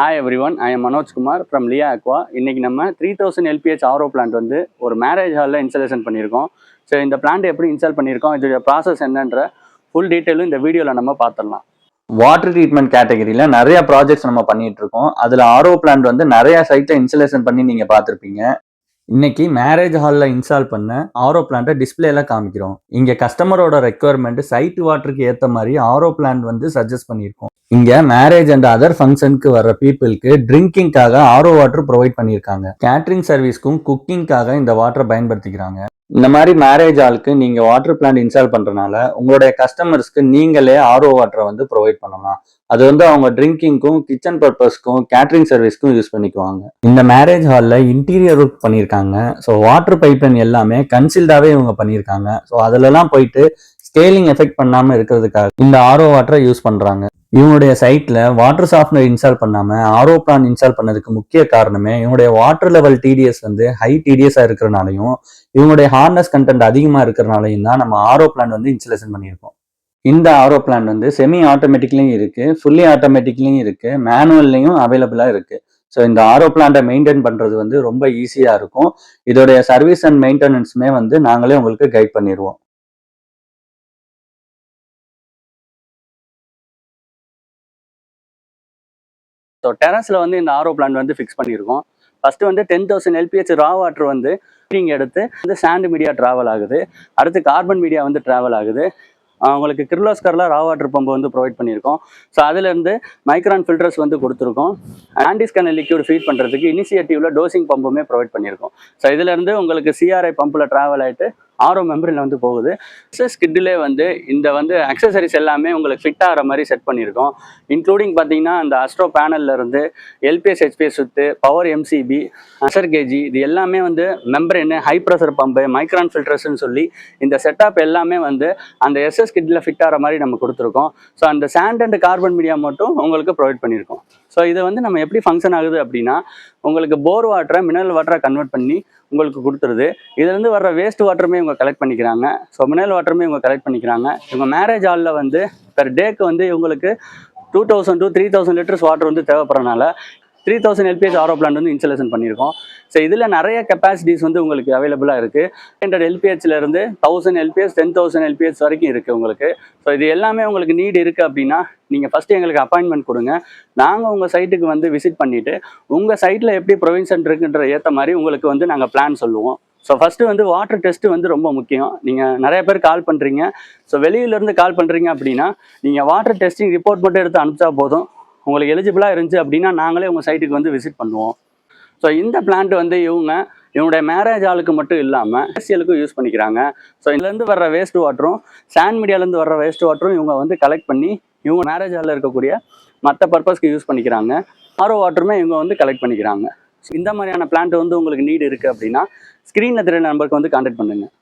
Hi every one I am Manojkumar from Liya Aqua இன்றைக்கி நம்ம three thousand LPH RO plant வந்து ஒரு marriage ஹாலில் இன்ஸ்டாலேஷன் பண்ணியிருக்கோம். ஸோ இந்த பிளான்ட் எப்படி இன்ஸ்டால் பண்ணியிருக்கோம் இதோட ப்ராசஸ் என்னன்ற ஃபுல் டீட்டெயிலும் இந்த வீடியோவில் நம்ம பார்த்துடலாம். வாட்டர் ட்ரீட்மெண்ட் கேட்டகரியில் நிறைய ப்ராஜெக்ட்ஸ் நம்ம பண்ணிகிட்டு இருக்கோம். அதில் ஆரோ பிளான்ட் வந்து நிறைய சைட்டில் இன்ஸ்டலேஷன் பண்ணி நீங்கள் பார்த்துருப்பீங்க. இன்னைக்கு மேரேஜ் ஹாலில் இன்ஸ்டால் பண்ண ஆரோ பிளான்ட்டை டிஸ்பிளேல காமிக்கிறோம். இங்க கஸ்டமரோட ரெக்குவயர்மெண்ட் சைட் வாட்டருக்கு ஏத்த மாதிரி ஆரோ பிளான்ட் வந்து சஜஸ்ட் பண்ணியிருக்கோம். இங்க மேரேஜ் அண்ட் அதர் ஃபங்க்ஷனுக்கு வர்ற பீப்புளுக்கு ட்ரிங்கிங்காக ஆரோ வாட்டர் ப்ரொவைட் பண்ணியிருக்காங்க. கேட்ரிங் சர்வீஸ்க்கும் குக்கிங்காக இந்த வாட்டரை பயன்படுத்திக்கிறாங்க. இந்த மாதிரி மேரேஜ் ஆளுக்கு நீங்கள் வாட்டர் பிளான்ட் இன்ஸ்டால் பண்ணுறனால உங்களுடைய கஸ்டமர்ஸ்க்கு நீங்களே ஆர்ஓ வாட்டரை வந்து ப்ரொவைட் பண்ணலாம். அது வந்து அவங்க ட்ரிங்கிங்க்கும் கிச்சன் பர்பஸ்க்கும் கேட்ரிங் சர்வீஸ்க்கும் யூஸ் பண்ணிக்குவாங்க. இந்த மேரேஜ் ஹாலில் இன்டீரியர் ஒர்க் பண்ணியிருக்காங்க ஸோ வாட்டர் பைப்லைன் எல்லாமே கன்சில்டாகவே இவங்க பண்ணியிருக்காங்க ஸோ அதுலலாம் போயிட்டு ஸ்கேலிங் எஃபெக்ட் பண்ணாமல் இருக்கிறதுக்காக இந்த ஆர்ஓ வாட்டரை யூஸ் பண்ணுறாங்க இவனுடைய சைட்டில் வாட்டர் சாஃப்ட்வேர் இன்ஸ்டால் பண்ணாமல் ஆரோ பிளான் இன்ஸ்டால் பண்ணதுக்கு முக்கிய காரணமே இவனுடைய வாட்டர் லெவல் டிடிஎஸ் வந்து ஹை டிடிஎஸாக இருக்கிறனாலையும் இவங்களுடைய ஹார்னஸ் கண்டென்ட் அதிகமாக இருக்கிறனாலையும் தான் நம்ம ஆரோ பிளான் வந்து இன்ஸ்டலேஷன் பண்ணியிருக்கோம். இந்த ஆரோ பிளான் வந்து செமி ஆட்டோமேட்டிக்லையும் இருக்குது ஃபுல்லி ஆட்டோமேட்டிக்லையும் இருக்குது மேனுவல்லையும் அவைலபிளாக இருக்குது ஸோ இந்த ஆரோ பிளான்ட்டை மெயின்டைன் பண்ணுறது வந்து ரொம்ப ஈஸியாக இருக்கும். இதோடைய சர்வீஸ் அண்ட் மெயின்டெனன்ஸுமே வந்து நாங்களே உங்களுக்கு கைட் பண்ணிடுவோம் ஸோ டெரஸில் வந்து இந்த ஆரோ பிளான்ட் வந்து ஃபிக்ஸ் பண்ணியிருக்கோம். ஃபஸ்ட்டு வந்து ten thousand LPH raw water வந்து ஹீட்டிங் எடுத்து வந்து சாண்ட் மீடியா ட்ராவல் ஆகுது. அடுத்து கார்பன் மீடியா வந்து ட்ராவல் ஆகுது. உங்களுக்கு கிர்லோஸ்கரில் ரா வாட்டர் பம்பு வந்து ப்ரொவைட் பண்ணியிருக்கோம். ஸோ அதுலேருந்து மைக்ரான் ஃபில்டர்ஸ் வந்து கொடுத்துருக்கோம். ஆன்டிஸ்கன் லிக்யூட் ஃபீட் பண்ணுறதுக்கு இனிஷியேட்டிவ்ல டோசிங் பம்புமே ப்ரொவைட் பண்ணியிருக்கோம். ஸோ இதுலேருந்து உங்களுக்கு சிஆர்ஐ பம்பில் ட்ராவல் ஆகிட்டு ஆரோ மெம்பரில் வந்து போகுது. ஸ்கிட்டிலே வந்து இந்த வந்து அக்சசரிஸ் எல்லாமே உங்களுக்கு ஃபிட் ஆகிற மாதிரி செட் பண்ணியிருக்கோம். இன்க்ளூடிங் பார்த்தீங்கன்னா அந்த அஸ்ட்ரோ பேனல்ல இருந்து எல்பிஎஸ் ஹெச்பிஎஸ் சுத்து பவர் எம்சிபி அசர் கேஜி இது எல்லாமே வந்து membrane high pressure pump micron ஃபில்டர்ஸ்னு சொல்லி இந்த செட்டப் எல்லாமே வந்து அந்த எஸ்எஸ் கிட்டில் ஃபிட் ஆகிற மாதிரி நம்ம கொடுத்துருக்கோம். ஸோ அந்த சாண்ட் அண்ட் கார்பன் மீடியா மட்டும் உங்களுக்கு ப்ரொவைட் பண்ணியிருக்கோம். ஸோ இதை வந்து நம்ம எப்படி ஃபங்க்ஷன் ஆகுது அப்படின்னா உங்களுக்கு போர் வாட்டரை மினரல் வாட்டரை கன்வெர்ட் பண்ணி உங்களுக்கு கொடுத்துருது. இதுலேருந்து வர்ற வேஸ்ட் வாட்டருமே இவங்க கலெக்ட் பண்ணிக்கிறாங்க. ஸோ மினரல் வாட்டருமே இவங்க கலெக்ட் பண்ணிக்கிறாங்க. இவங்க மேரேஜ் ஹாலில் வந்து பெர் டேக்கு வந்து இவங்களுக்கு two thousand two three thousand liters water வந்து தேவைப்படுறனால three thousand LPS RO plant வந்து இன்ஸ்டலேஷன் பண்ணியிருக்கோம். ஸோ இதில் நிறைய கெப்பாசிட்டிஸ் வந்து உங்களுக்கு அவைலபிளாக இருக்குது hundred எல்பிஹெச்லேருந்து thousand LPS ten thousand LPS வரைக்கும் இருக்குது உங்களுக்கு. ஸோ இது எல்லாமே உங்களுக்கு நீட் இருக்குது அப்படின்னா நீங்கள் ஃபஸ்ட்டு எங்களுக்கு அப்பாயின்மெண்ட் கொடுங்க. நாங்கள் உங்கள் சைட்டுக்கு வந்து விசிட் பண்ணிவிட்டு உங்கள் சைட்டில் எப்படி ப்ரொவின்சன் இருக்குன்ற ஏற்ற மாதிரி உங்களுக்கு வந்து நாங்கள் பிளான் சொல்லுவோம். ஸோ ஃபஸ்ட்டு வந்து வாட்டர் டெஸ்ட்டு வந்து ரொம்ப முக்கியம். நீங்கள் நிறைய பேர் கால் பண்ணுறீங்க ஸோ வெளியிலேருந்து கால் பண்ணுறீங்க அப்படின்னா நீங்கள் வாட்டர் டெஸ்டிங் ரிப்போர்ட் மட்டும் எடுத்து அனுப்பிச்சா போதும். உங்களுக்கு எலிஜிபிளாக இருந்துச்சு அப்படின்னா நாங்களே உங்கள் சைட்டுக்கு வந்து விசிட் பண்ணுவோம். ஸோ இந்த பிளான்ட் வந்து இவங்க இவங்களுடைய மேரேஜ் ஆளுக்கு மட்டும் இல்லாமல் அரசியலுக்கும் யூஸ் பண்ணிக்கிறாங்க. ஸோ இதுலேருந்து வர்ற வேஸ்ட் வாட்டரும் சான் மீடியாலேருந்து வர்ற வேஸ்ட் வாட்டரும் இவங்க வந்து கலெக்ட் பண்ணி இவங்க மேரேஜ் ஹாலில் இருக்கக்கூடிய மற்ற பர்பஸ்க்கு யூஸ் பண்ணிக்கிறாங்க. ஆரோ வாட்டருமே இவங்க வந்து கலெக்ட் பண்ணிக்கிறாங்க. இந்த மாதிரியான பிளான்ட் வந்து உங்களுக்கு நீடு இருக்குது அப்படின்னா ஸ்க்ரீனில் தெரிய நம்பருக்கு வந்து கான்டாக்ட் பண்ணுங்கள்